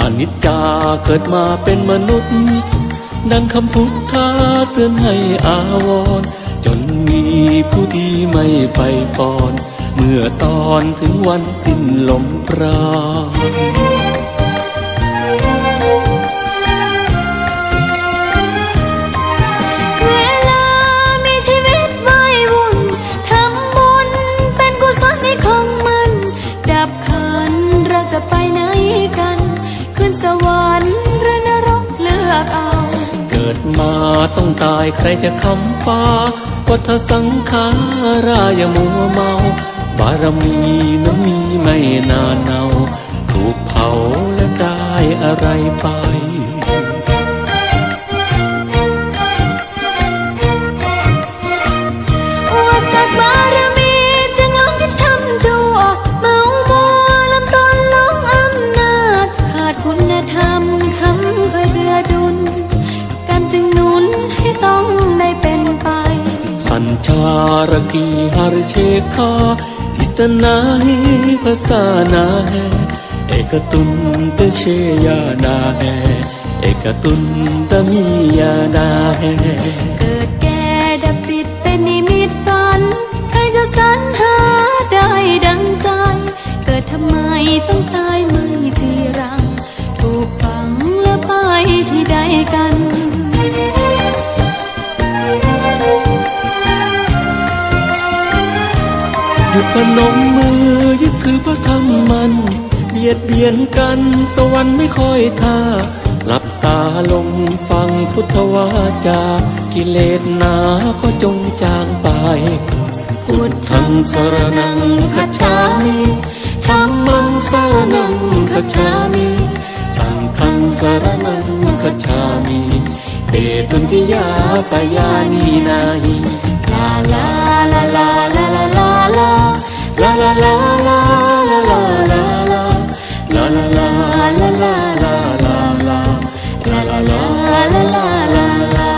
อนิจจาเกิดมาเป็นมนุษย์ ดังคำพุทธาเตือนให้อาวร จนมีผู้ดีไม่ไฟปอน เมื่อตอนถึงวันสิ้นลมปราณ มาต้องตายใครจะคำฟ้าวัฏสังขารายามัวเมา บารมีนั้นมีไม่นานเนาถูกเผาและได้อะไรไป นาแฮเอกตุนตมียานาแฮเกิดแก่ดับติดเป็นนิมิตฝัน ใครจะสรรหาได้ดังใจเกิดทำไมต้องตายไม่ทีรัง ถูกฝังและไปที่ใดกัน พนมมือยึดคือพระธรรมมันเบียดเบียนกันสวรรค์ไม่ค่อยท่าหลับตาลงฟังพุทธวาจากิเลสหนาก็จงจางไป พุทธังสรนังคัจฉามิธรรมังสรนังคัจฉามิสังฆังสรนังคัจฉามิเปตุนทิยาปยา 啦啦啦啦啦。